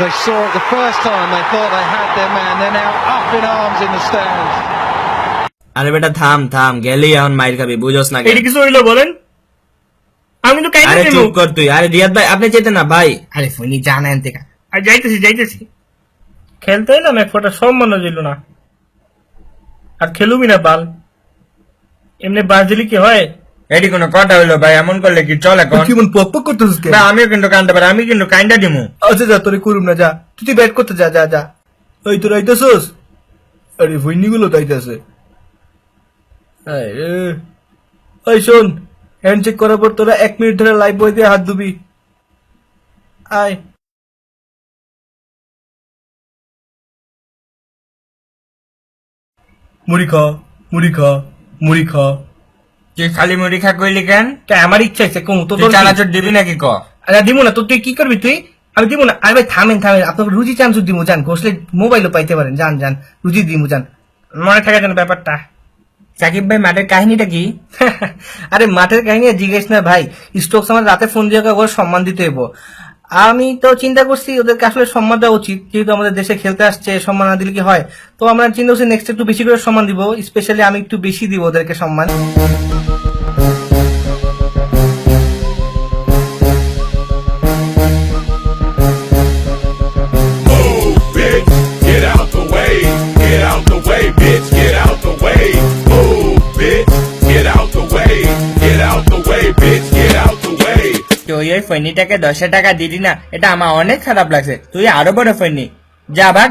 they saw it the first time, they thought they had their man. They're now up in arms in the stands. আরে বেটা থাম থাম গেলেই এখন মাইর খাবি বুঝোস না? এটা কিছু হইল বলেন? আমি কিন্তু কাইতে আরে চুপ কর তুই। আরে রিয়াদ ভাই আপনি যেতেন না ভাই। আরে ফোনি জানা এনতে কা। আর যাইতেছি যাইতেছি। খেলতে এলাম এক ফোটা সম্মান দিল না। আর খেলুবি না বাল। এমনি বাস দিলি কি হয়? এটি কোনো কথা হইল ভাই এমন করলে কি চলে কোন কি মন পক পক করতেছিস কেন? ভাই আমিও কিন্তু কান্দতে পারি আমি কিন্তু কান্দা দিমু। আচ্ছা যা তোরে করুম না যা। তুই তুই ব্যাট করতে যা যা যা। ওই তোর আইতাছস? আরে ভইনি গুলো তো আইতাছে। আরে ওই শোন হ্যান্ড চেক করার পর তোরা এক মিনিট ধরে লাইভ বই দিয়ে হাত ধুবি। আয়। মুড়ি খা মুড়ি খা মুড়ি খা। তুই খালি মুড়ি খা কইলি কেন? তা আমার ইচ্ছা আছে কম তো তুই চানাচুর দিবি নাকি ক? আরে দিব না তো তুই কি করবি তুই? আমি দিব না আরে ভাই থামেন থামেন আপনাকে রুজি চানাচুর দিব যান ঘষলে মোবাইলও পাইতে পারেন যান যান রুজি দিব যান। মনে থাকা যেন ব্যাপারটা। সাকিব ভাই মাঠের কাহিনীটা কি? আরে মাঠের কাহিনী জিজ্ঞেস না ভাই স্টোকস আমার রাতে ফোন দিয়ে ওর সম্মান দিতে হইব। আমি তো চিন্তা করছি ওদেরকে আসলে সম্মান দেওয়া উচিত, যেহেতু আমাদের দেশে খেলতে আসছে, সম্মান না দিলে কি হয়? তো আমরা চিন্তা করছি নেক্সট একটু বেশি করে সম্মান দিব স্পেশালি আমি একটু বেশি দিব ওদেরকে সম্মান। তুই ওই ফৈনিটাকে দশ টাকা দিলি না? এটা আমার অনেক খারাপ লাগছে। তুই আরও বড় ফৈনি। যা ভাগ।